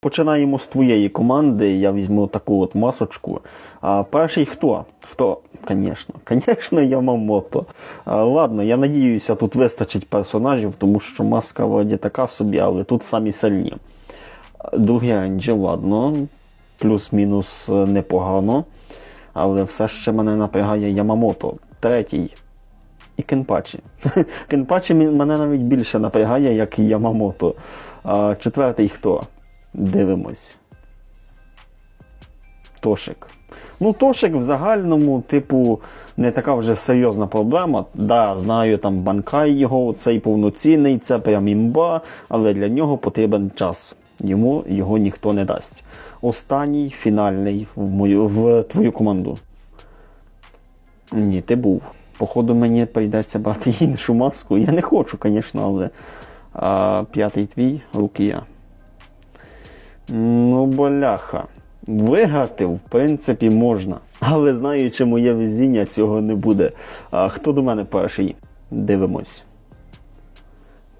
Починаємо з твоєї команди. Я візьму таку от масочку. А перший хто? Хто? Звісно, звісно, Ямамото. А, ладно, я надіюся, тут вистачить персонажів, тому що маска вроді така собі, але тут самі сильні. Другий Енджі, ладно, плюс-мінус е, непогано. Але все ще мене напрягає Ямамото. Третій. І Кенпачі. Кенпачі мене навіть більше напрягає, як і Ямамото. А, четвертий хто? Дивимось. Тошик. Ну, Тошик в загальному, типу, не така вже серйозна проблема. Да, знаю, там банкай його, цей повноцінний, це прям імба, але для нього потрібен час. Йому його ніхто не дасть. Останній фінальний в мою в твою команду. Ні, ти був. Походу, мені прийдеться брати іншу маску. Я не хочу, звісно, але а, п'ятий твій Рукія. Ну, боляха. Виграти, в принципі, можна. Але знаючи моє везіння, цього не буде. А хто до мене перший? Дивимось.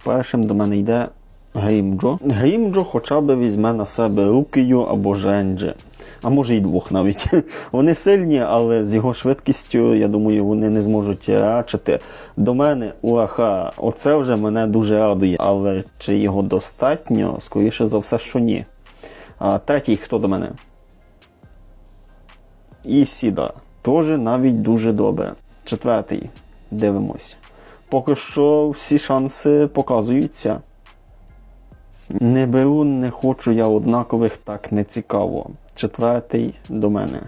Першим до мене йде Грімджо. Грімджо хоча б візьме на себе Рукію або Женджі. А може й двох навіть. Вони сильні, але з його швидкістю, я думаю, вони не зможуть рачити. До мене уаха, оце вже мене дуже радує. Але чи його достатньо? Скоріше за все, що ні. А третій, хто до мене? І Сіда. Теж навіть дуже добре. Четвертий. Дивимось. Поки що всі шанси показуються. Не беру, не хочу я однакових, так не цікаво. Четвертий до мене.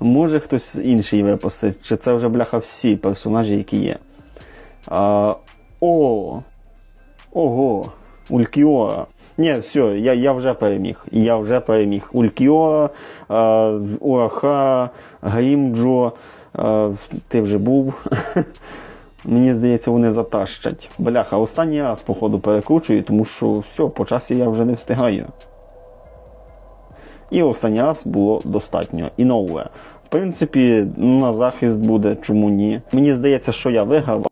Може хтось інший випустить, чи це вже бляха всі персонажі, які є. А, о! Ого! Улькіора. Ні, все, я, я вже переміг. Я вже переміг. Улькіора, а, Уаха, Грімджо. Ти вже був. Мені здається, вони затащать. Бляха, останній раз, походу, перекручую, тому що все, по часі я вже не встигаю. І останній раз було достатньо. І нове. В принципі, на захист буде, чому ні. Мені здається, що я виграв.